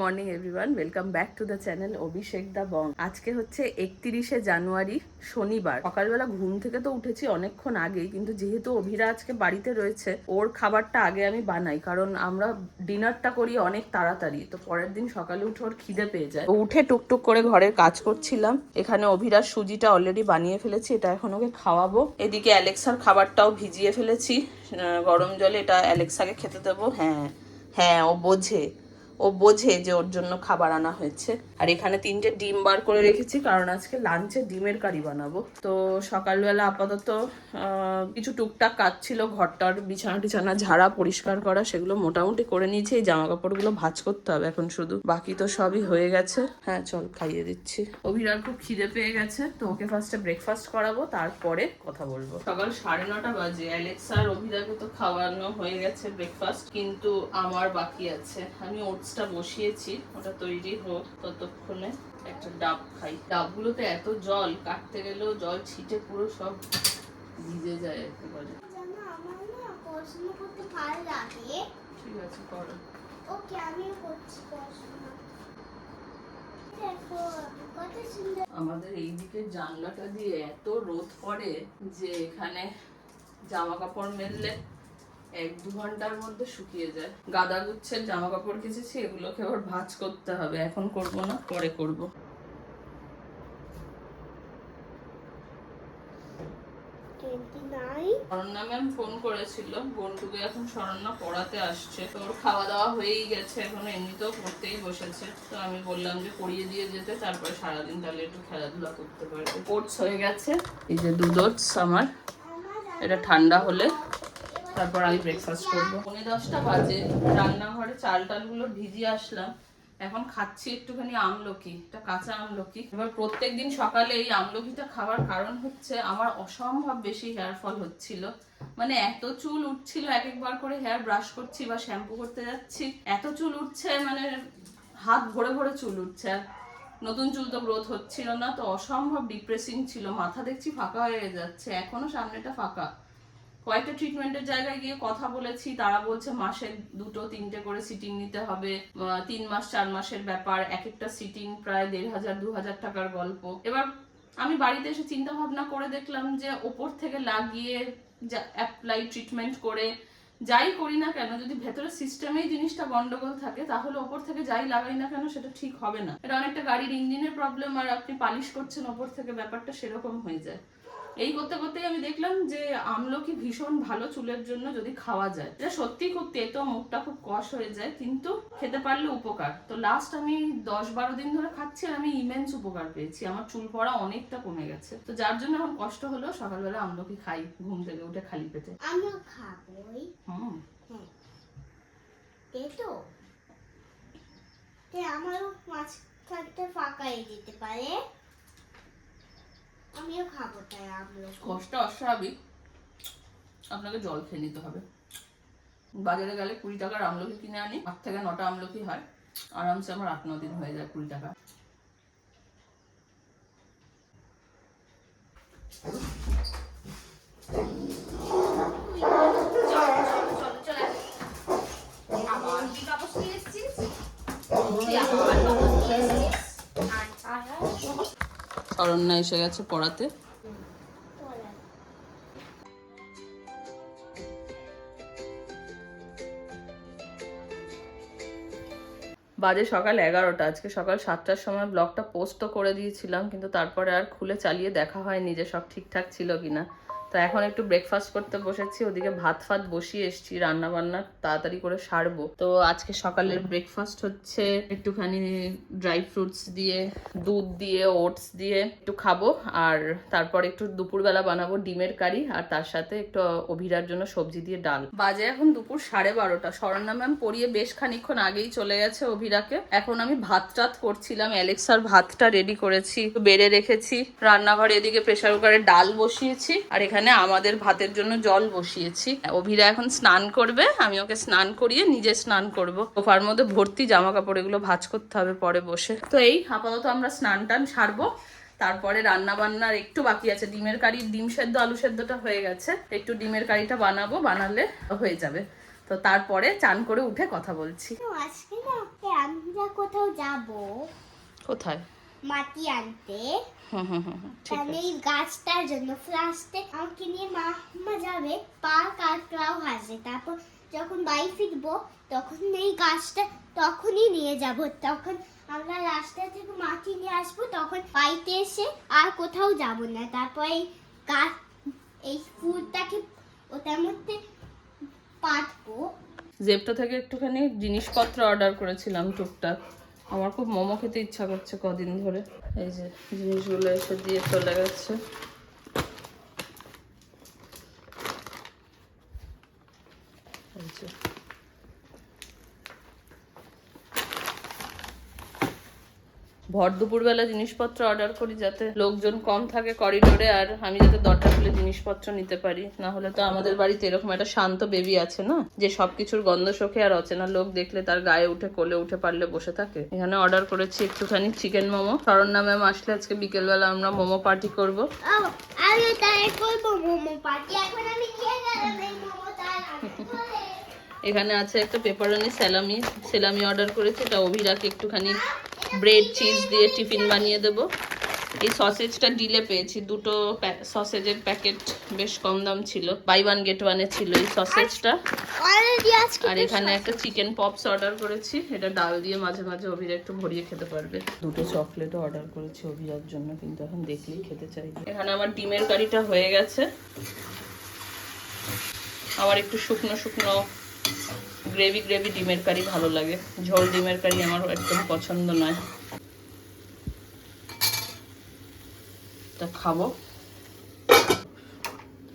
Morning, everyone. Welcome back to the channel Abhishek দা বং। আজকে হচ্ছে একত্রিশে জানুয়ারি, শনিবার। সকালবেলা ঘুম থেকে তো উঠেছি অনেকক্ষণ আগেই, কিন্তু যেহেতু অভিরা আজকে বাড়িতে রয়েছে, ওর খাবারটা আগে আমি বানাই, কারণ আমরা ডিনারটা করি অনেক তাড়াতাড়ি। তো পরের দিন সকালে উঠে ওর খিদে পেয়ে যায়। উঠে টুকটুক করে ঘরের কাজ করছিলাম। এখানে অভিরার সুজিটা অলরেডি বানিয়ে ফেলেছি, এটা এখন ওকে খাওয়াবো। এদিকে অ্যালেক্সার খাবারটাও ভিজিয়ে ফেলেছি। গরম জলে এটা অ্যালেক্সাকে খেতে দেবো। হ্যাঁ হ্যাঁ ও বোঝে। ও বোঝে যে ওর জন্য খাবার আনা হয়েছে। আর এখানে তিনটে ডিম বার করে রেখেছি, কারণ আজকে লাঞ্চে ডিমের কারি বানাবো। তো সকালবেলা আপাতত কিছু টুকটাক কাজ ছিল, ঘরটার বিছানা টিছানা ঝাড়া, পরিষ্কার করা, সেগুলো মোটামুটি করে নিয়েছি। এই জামা কাপড়গুলো ভাজ করতে হবে এখন শুধু, বাকি তো সবই হয়ে গেছে। হ্যাঁ চল খাইয়ে দিচ্ছি। অভিরার খুব খিদে পেয়ে গেছে, তো ওকে ফার্স্টে ব্রেকফাস্ট করাবো, তারপরে কথা বলব। সকাল সাড়ে নটা বাজে অ্যালেক্সার অভিরাকে তো খাওয়ানো হয়ে গেছে ব্রেকফাস্ট কিন্তু আমার বাকি আছে। আমি ওটসটা বসিয়েছি ওটা তৈরি হোক ততক্ষণে একটা ডাব খাই। ডাবগুলোতে এত জল কাটতে গেলেও জল ছিটে পুরো সব ভিজে যায় একেবারে। ঠিক আছে করো। ওকে আমিও করছি পড়াশোনা। দেখো কত সুন্দর। আমাদের এই দিকে জানলাটা দিয়ে এত রোদ পড়ে যে এখানে জামা কাপড় মেললে এক দু ঘণ্টার মধ্যে শুকিয়ে যায়। গাদা গুচ্ছের জামা কাপড় কেচেছি এগুলোকে আবার ভাঁজ করতে হবে। এখন করব না পরে করব। ম্যাম ফোন করেছিল বন্টুকে এখন শরণ্যা পড়াতে আসছে। তো ওর খাওয়া দাওয়া হয়েই গেছে এখন এমনিতেও পড়তেই বসেছে। তো আমি বললাম যে পড়িয়ে দিয়ে যেতে তারপরে সারাদিন তাহলে একটু খেলাধুলা করতে পারবে। ওটস হয়ে গেছে এই যে দুধ ওটস আমার এটা ঠান্ডা হলে তারপর আমি ব্রেকফাস্ট করব। পৌনে দশটা বাজে, রান্নাঘরে চাল টালগুলো ভিজিয়ে আসলাম। এখন খাচ্ছি একটুখানি আমলকি এটা কাঁচা আমলকি। এবার প্রত্যেকদিন সকালে এই আমলকিটা খাওয়ার কারণ হচ্ছে আমার অসম্ভব বেশি হেয়ার ফল হচ্ছিল। মানে এত চুল উঠছিল এক একবার করে হেয়ার ব্রাশ করছি বা শ্যাম্পু করতে যাচ্ছি, এত চুল উঠছে মানে হাত ভরে ভরে চুল উঠছে। আর নতুন চুল তো গ্রোথ হচ্ছিল না, তো অসম্ভব ডিপ্রেসিং ছিল। মাথা দেখছি ফাঁকা হয়ে যাচ্ছে, এখনও সামনেটা ফাঁকা। কয়েকটা ট্রিটমেন্টের জায়গায় গিয়ে কথা বলেছি, তারা বলছে মাসে দুটো, তিনটে করে সিটিং নিতে হবে তিন মাস, চার মাসের ব্যাপার, এক একটা সিটিং প্রায় দেড় হাজার, দু হাজার টাকার গল্প। এবার আমি বাড়িতে এসে চিন্তা ভাবনা করে দেখলাম যে ওপর থেকে লাগিয়ে অ্যাপ্লাই ট্রিটমেন্ট করে যাই করি না কেন, যদি ভেতরের সিস্টেমেই জিনিসটা গন্ডগোল থাকে, তাহলে ওপর থেকে যাই লাগাই না কেন, সেটা ঠিক হবে না। এটা অনেকটা গাড়ির ইঞ্জিনের প্রবলেম আর আপনি পালিশ করছেন ওপর থেকে, ব্যাপারটা সেরকম হয়ে যায়। এই করতে করতেই আমি দেখলাম যে আমলকি ভীষণ ভালো চুলের জন্য যদি খাওয়া যায়। এটা সত্যি খুব তেতো মুখটা খুব কষ হয়ে যায় কিন্তু খেতে পারলে উপকার। তো লাস্ট আমি দশ বারো দিন ধরে খাচ্ছি আর আমি ইমেন্স উপকার পেয়েছি। আমার চুল পড়া অনেকটা কমে গেছে। তো যার জন্য আমার কষ্ট হলো সকালবেলা আমলকি খাই ঘুম থেকে উঠে খালি পেটে। আমিও খাবোই। হুম। হ্যাঁ। তাই তো। তাই আমারও মাছ থাকতে ফাঁকাই যেতে পারে। আমিও খাব তাই আমলো কষ্ট অস্বাভাবিক। আপনাকে জল খেয়ে নিতে হবে। বাজারে গেলে কুড়ি টাকার আমলকি কিনে আনি আট থেকে নটা আমলকি হয়। আরামসে আমার আট ন দিন হয়ে যায় কুড়ি টাকা। শরণ্যা এসে গেছে পড়াতে। বাজে সকাল এগারোটা, আজকে সকাল সাতটার সময় ব্লগটা পোস্টও করে দিয়েছিলাম, কিন্তু তারপরে আর খুলে চালিয়ে দেখা হয়নি যে সব ঠিকঠাক ছিল কিনা। তো এখন একটু ব্রেকফাস্ট করতে বসেছি, ওদিকে ভাত ফাত বসিয়ে এসেছি রান্না বান্না তাড়াতাড়ি করে সারবো। তো আজকে সকালের ব্রেকফাস্ট হচ্ছে একটুখানি ড্রাই ফ্রুটস দিয়ে, দুধ দিয়ে ওটস দিয়ে একটু খাব, আর তারপর একটু দুপুরবেলা বানাবো ডিমের কারি, আর তার সাথে একটু অভিরার জন্য সবজি দিয়ে ডাল। বাজে এখন দুপুর সাড়ে বারোটা। স্বর্ণা ম্যাম পরিয়ে বেশ খানিক্ষণ আগেই চলে গেছে অভিরাকে। এখন আমি ভাত টাত করছিলাম অ্যালেক্সার ভাতটা রেডি করেছি, বেড়ে রেখেছি। রান্নাঘরে এদিকে প্রেসার কুকারে ডাল বসিয়েছি, আর এখানে আমাদের ভাতের জন্য জল বসিয়েছি। অভিরা এখন স্নান করবে আমি ওকে স্নান করিয়ে নিজে স্নান করব। সোফার মধ্যে ভর্তি জামা কাপড় এগুলো ভাজ করতে হবে পরে বসে। তো এই আপাতত আমরা স্নান টান সারবো। তারপরে রান্না বান্নার একটু বাকি আছে। ডিমের কারি ডিম সেদ্ধ আলু সেদ্ধটা হয়ে গেছে। একটু ডিমের কারিটা বানাবো বানালে হয়ে যাবে। তো তারপরে চান করে উঠে কথা বলছি। আজকে না আমরা কোথাও যাব? কোথায়? মাটি আনতে। এই গাছটার জন্য ফার্স্টে আমাকে নিয়ে মা মা যাবে পার্ক আর ক্লাউ হাসে তারপর যখন বাড়ি ফিরবো তখন এই গাছটা তখনই নিয়ে যাব। তখন আমরা রাস্তা থেকে মাটি নিয়ে আসব তখন বাড়িতে এসে আর কোথাও যাব না। তারপর এই গাছ এই ফুলটাকে ওটার মধ্যে পাতবো জেপটো থেকে একটুখানি জিনিসপত্র অর্ডার করেছিলাম টুকটাক। আমার খুব মোমো খেতে ইচ্ছা করছে কদিন ধরে এই যে জিনিসগুলো এসে দিয়ে চলে গেছে। ভর দুপুরবেলা জিনিসপত্র অর্ডার করি যাতে লোকজন কম থাকে করিডোরে আর আমি যাতে দরজা খুলে জিনিসপত্র নিতে পারি। না হলে তো আমাদের বাড়িতে এরকম একটা শান্ত বেবি আছে না যে সবকিছুর গন্ধ শোকে আর অচেনা লোক দেখলে তার গায়ে উঠে কোলে উঠে পারলে বসে থাকে। এখানে অর্ডার করেছি একটুখানি চিকেন মোমো। শরণ্যা ম্যাম আসলে আজকে বিকেলবেলা আমরা মোমো পার্টি করব। এখন আছে একটা পেপারনি স্যালামি সেলামি অর্ডার করেছি এটা অভিরাকে একটুখানি ব্রেড চিজ দিয়ে টিফিন বানিয়ে দেব। এই সসেজটা ডিলে পেয়েছি। দুটো সসেজের প্যাকেট বেশ কম দাম ছিল। বাই ওয়ান গেট ওয়ানে ছিল এই সসেজটা আর এখানে একটা চিকেন পপস অর্ডার করেছি। এটা ডাল দিয়ে মাঝে মাঝে অভিরা একটু ভরিয়ে খেতে পারবে। দুটো চকলেটও অর্ডার করেছি অভিরার জন্য কিন্তু এখন দেখলেই খেতে চাই। এখানে আমার ডিমের কারিটা হয়ে গেছে। আবার একটু শুকনো শুকনো গ্রেভি গ্রেভি ডিমের কারি ভালো লাগে। ঝোল ডিমের কারি আমার একদম পছন্দ নয়। তা খাব।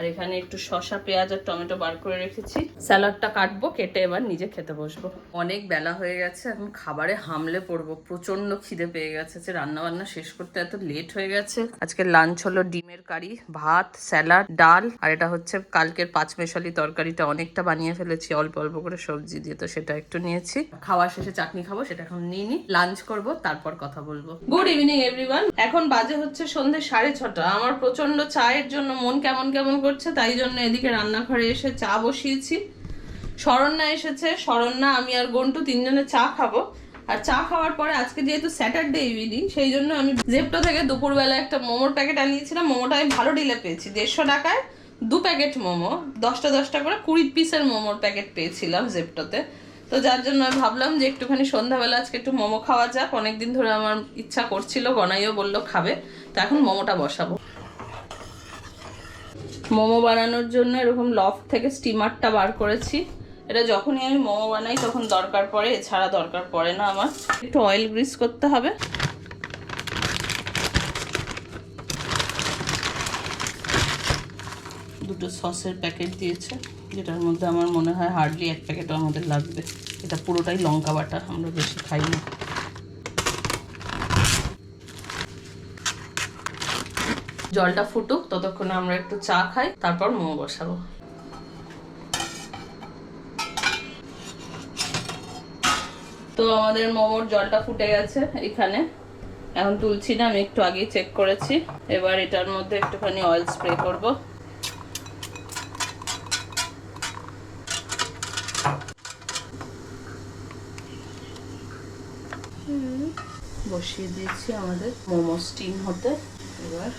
আর এখানে একটু শসা পেঁয়াজ আর টমেটো বার করে রেখেছি। স্যালাডটা কাটবো কেটে এবার নিজে খেতে বসবো। অনেক বেলা হয়ে গেছে এখন খাবারে হামলে পড়ব। প্রচণ্ড খিদে পেয়ে গেছে যে রান্না বান্না শেষ করতে এত লেট হয়ে গেছে। আজকে লাঞ্চ হলো ডিমের কারি ভাত স্যালাড ডাল আর এটা হচ্ছে কালকের পাঁচমেশালি তরকারিটা। অনেকটা বানিয়ে ফেলেছি অল্প অল্প করে সবজি দিয়ে তো সেটা একটু নিয়েছি। খাওয়া শেষে চাটনি খাব সেটা এখন নিয়ে নি। লাঞ্চ করব তারপর কথা বলব। গুড ইভিনিং এভরিওয়ান এখন বাজে হচ্ছে সন্ধে সাড়ে ছটা। আমার প্রচণ্ড চায়ের জন্য মন কেমন কেমন করছে, তাই জন্য এদিকে রান্নাঘরে এসে চা বসিয়েছি। শরণ্যা এসেছে। শরণ্যা, আমি আর গন্টু তিনজনে চা খাব। আর চা খাওয়ার পরে আজকে যেহেতু স্যাটারডে ইভিনিং সেই জন্য আমি জেপটো থেকে দুপুরবেলা একটা মোমোর প্যাকেট আনিয়েছিলাম। মোমোটা আমি ভালো ডিলে পেয়েছি। দেড়শো টাকায় দু প্যাকেট মোমো, দশটা দশটা করে কুড়ি পিসের মোমোর প্যাকেট পেয়েছিলাম জেপটোতে তো যার জন্য আমি ভাবলাম যে একটুখানি সন্ধ্যাবেলা আজকে একটু মোমো খাওয়া যাক। অনেকদিন ধরে আমার ইচ্ছা করছিল গনাইও বলল খাবে। তো এখন মোমোটা বসাবো। মোমো বানানোর জন্য এরকম লফট থেকে স্টিমারটা বার করেছি। এটা যখনই আমি মোমো বানাই, তখন দরকার পড়ে, এছাড়া দরকার পড়ে না আমার। একটু অয়েল গ্রিস করতে হবে। দুটো সসের প্যাকেট দিয়েছে, যেটার মধ্যে আমার মনে হয় হার্ডলি এক প্যাকেটও আমাদের লাগবে। এটা পুরোটাই লঙ্কা বাটা, আমরা বেশি খাই না জলটা ফুটুক, ততক্ষণে আমরা একটু চা খাই, তারপর মোমো বসাবো। তো আমাদের মোমোর জলটা ফুটে গেছে এখানে। এখন তুলছি না, আমি একটু আগেই চেক করেছি। এবার এটার মধ্যে একটুখানি অয়েল স্প্রে করব। বসিয়ে দিয়েছি আমাদের মোমো স্টিম হতে। এবার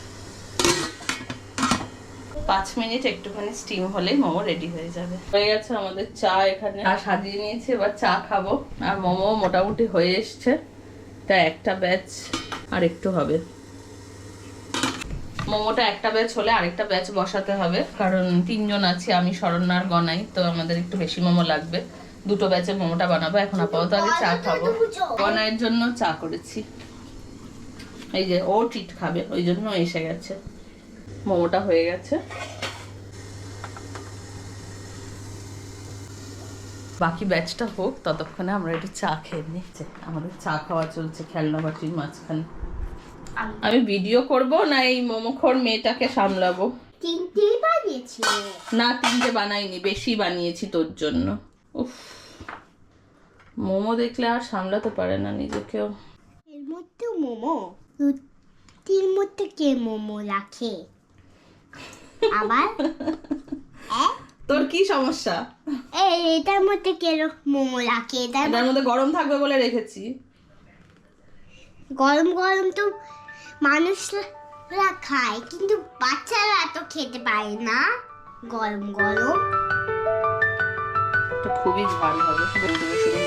পাঁচ মিনিট একটুখানি স্টিম হলেই মোমো রেডি হয়ে যাবে। হয়ে গেছে আমাদের চা এখানে। চা সাজিয়ে নিয়েছি, এবার চা খাব। আর মোমো মোটামুটি হয়ে এসছে। তা একটা ব্যাচ আর একটু হবে। মোমোটা একটা ব্যাচ হলে আরেকটা ব্যাচ বসাতে হবে। কারণ তিনজন আছি, আমি শরণ্যার গনাই, তো আমাদের একটু বেশি মোমো লাগবে। দুটো ব্যাচে মোমোটা বানাবো। এখন আপাতত আগে চা খাব। গনাইয়ের জন্য চা করেছি। এই যে ও ট্রিট খাবে, ওই জন্য এসে গেছে। মোমোটা হয়ে গেছে। বাকি ব্যাচটা হোক ততক্ষণে আমরা একটু চা খেয়ে যে আমাদের চা খাওয়া চলছে খেলনা বাটির মাঝখানে। আমি ভিডিও করব না এই মোমোখোর মেয়েটাকে সামলাবো? তিনটেই বানিয়েছি। না তিনটে বানাইনি বেশি বানিয়েছি তোর জন্য। উফ মোমো দেখলে আর সামলাতে পারে না নিজেকেও। এর মধ্যে মোমো? রুটির মধ্যে কে মোমো রাখে? আবার? তোর কি সমস্যা? এই এটার মধ্যে কেন মোমো রাখে? এটার এটার মধ্যে গরম থাকবে বলে রেখেছি। গরম গরম তো মানুষরা খায় কিন্তু বাচ্চারা এত খেতে পারে না। গরম গরম। খুবই ঝাল হবে।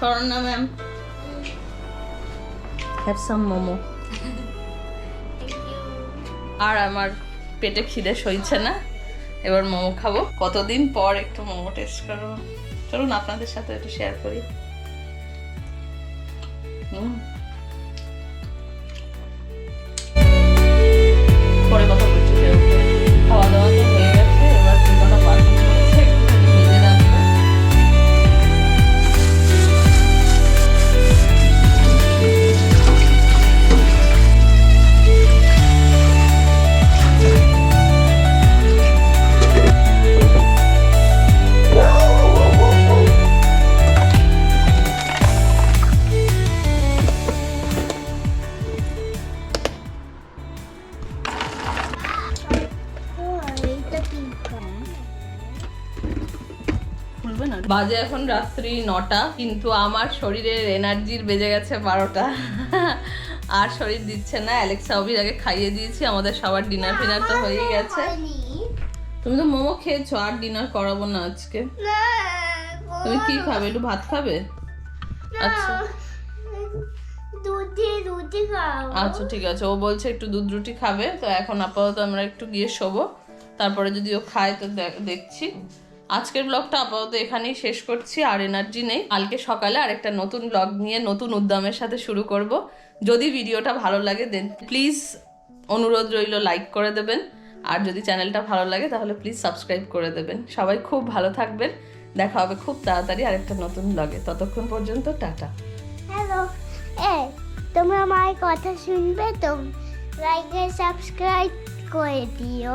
Swarna ma'am have some momo আর আমার পেটে খিদে সইছে না এবার মোমো খাব। কতদিন পর একটু মোমো টেস্ট করব। চলুন আপনাদের সাথে একটু শেয়ার করি। বাজে এখন রাত্রি নটা কিন্তু আমার শরীরের এনার্জির বেজে গেছে বারোটা। আর শরীর দিচ্ছে না অ্যালেক্সা অবির আগে খাইয়ে দিয়েছি আমাদের সবার ডিনার ফিনার তো হয়েই গেছে। তুমি তো মোমো খেয়েছো আর ডিনার করাবো না আজকে। তুমি কি খাবে একটু ভাত খাবে? আচ্ছা। আচ্ছা ঠিক আছে। ও বলছে একটু দুধ রুটি খাবে তো এখন আপাতত আমরা একটু গিয়ে শোবো। তারপরে যদি ও খায় তো দেখছি। আজকের ব্লগটা আপাতত এখানেই শেষ করছি, আর এনার্জি নেই। কালকে সকালে আরেকটা নতুন ব্লগ নিয়ে নতুন উদ্যমের সাথে শুরু করব। যদি ভিডিওটা ভালো লাগে দেন প্লিজ অনুরোধ রইল লাইক করে দেবেন। আর যদি চ্যানেলটা ভালো লাগে, তাহলে প্লিজ সাবস্ক্রাইব করে দেবেন। সবাই খুব ভালো থাকবেন। দেখা হবে খুব তাড়াতাড়ি আরেকটা নতুন ব্লগে ততক্ষণ পর্যন্ত টাটা। হ্যালো এ তোমরা আমার কথা শুনবে তো? লাইক সাবস্ক্রাইব করে দিও।